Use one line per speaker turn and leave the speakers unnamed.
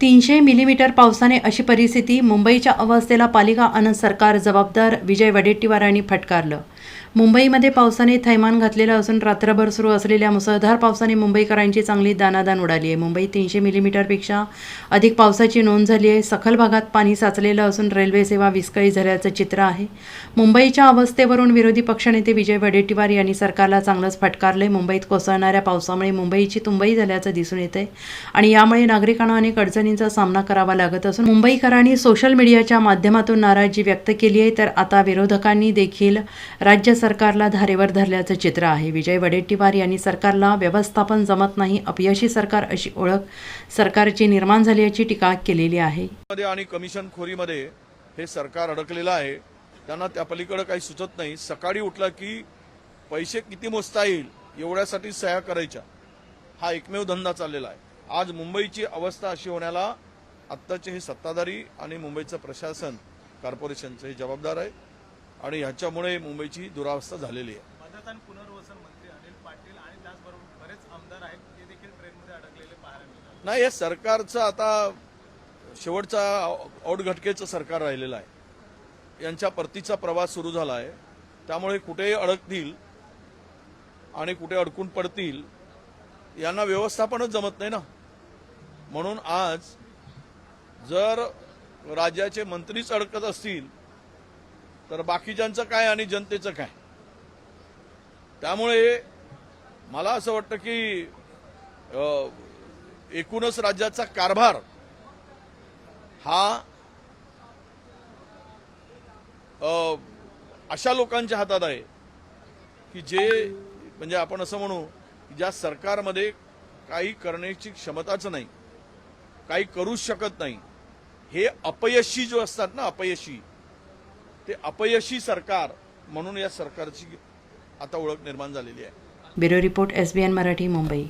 तीनशे मिलीमीटर पावसाने अशी परिस्थिती मुंबईच्या अवस्थेला पालिका अन सरकार जबाबदार विजय वडेट्टीवार यांनी फटकारलं. मुंबईमध्ये पावसाने थैमान घातलेलं असून रात्रभर सुरू असलेल्या मुसळधार पावसाने मुंबईकरांची चांगली दानादान उडाली आहे. मुंबईत तीनशे मिलीमीटरपेक्षा अधिक पावसाची नोंद झाली आहे. सखल भागात पाणी साचलेलं असून रेल्वे सेवा विस्कळीत झाल्याचं चित्र आहे. मुंबईच्या अवस्थेवरून विरोधी पक्षनेते विजय वडेट्टीवार यांनी सरकारला चांगलंच फटकारलंय. मुंबईत कोसळणाऱ्या पावसामुळे मुंबईची तुंबई झाल्याचं दिसून येतंय आणि यामुळे नागरिकांना अनेक अडचणींचा सामना करावा लागत असून मुंबईकरांनी सोशल मीडियाच्या माध्यमातून नाराजी व्यक्त केली आहे. तर आता विरोधकांनी देखील राज्य राज्य सरकारला धारेवर धरल्याचं चित्र आहे. विजय वडेट्टीवार यांनी सरकारला व्यवस्थापन जमत नाही अपयशी सरकार अशी ओळख सरकारची निर्माण झाल्याची टीका केलेली आहे.
मध्ये आणि कमिशन खोरीमध्ये हे सरकार अडकलेलं आहे. त्यांना त्या पलीकडे काही सुचत नाही. सकाळी उठला की पैसे किती मोजता येईल एवढ्यासाठी सह्या करायच्या. हा एकमेव धंदा चाललेला आहे. आज मुंबईची अवस्था अशी होण्याला आत्ताचे हे सत्ताधारी आणि मुंबईचं प्रशासन कॉर्पोरेशनचं हे जबाबदार आहे. आणि ह्याच्यामुळे मुंबईची दुरावस्था झालेली आहे.
मदत आणि पुनर्वसन मंत्री अनिल पाटील आणि त्याचबरोबर बरेच आमदार आहेत ते देखील ट्रेनमध्ये अडकलेले पाहायला मिळतात.
नाही हे सरकारचं आता शेवटचा औटघटकेचं सरकार राहिलेलं आहे. यांच्या परतीचा प्रवास सुरू झाला आहे. त्यामुळे कुठेही अडकतील आणि कुठे अडकून पडतील यांना व्यवस्थापनच जमत नाही ना. म्हणून आज जर राज्याचे मंत्रीच अडकत असतील तर बाकीच्यांचं काय आणि जनतेचं काय? त्यामुळे मला असं वाटतं की एकूणच राज्याचा कारभार हा अशा लोकांच्या हातात आहे की जे म्हणजे आपण असं म्हणू की ज्या सरकारमध्ये काही करण्याची क्षमताच नाही काही करूच शकत नाही हे अपयशी जो असतात ना अपयशी ते अपयशी सरकार म्हणून या सरकारची आता ओळख निर्माण झालेली आहे.
Bureau report S B N Marathi Mumbai.